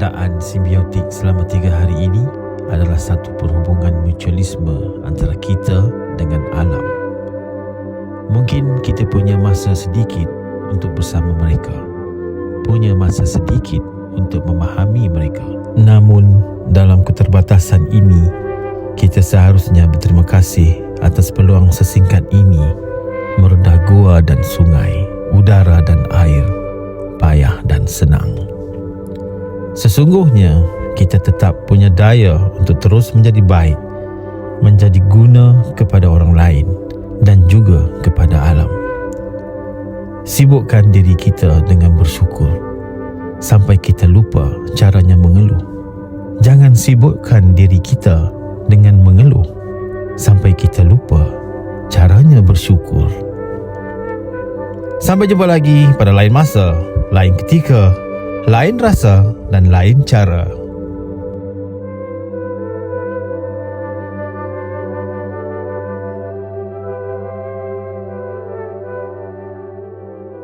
keadaan simbiotik selama tiga hari ini adalah satu perhubungan mutualisme antara kita dengan alam. Mungkin kita punya masa sedikit untuk bersama mereka. Punya masa sedikit untuk memahami mereka. Namun, dalam keterbatasan ini, kita seharusnya berterima kasih atas peluang sesingkat ini meredah gua dan sungai, udara dan air, payah dan senang. Sesungguhnya, kita tetap punya daya untuk terus menjadi baik, menjadi guna kepada orang lain dan juga kepada alam. Sibukkan diri kita dengan bersyukur sampai kita lupa caranya mengeluh. Jangan sibukkan diri kita dengan mengeluh sampai kita lupa caranya bersyukur. Sampai jumpa lagi pada lain masa, lain ketika, lain rasa dan lain cara.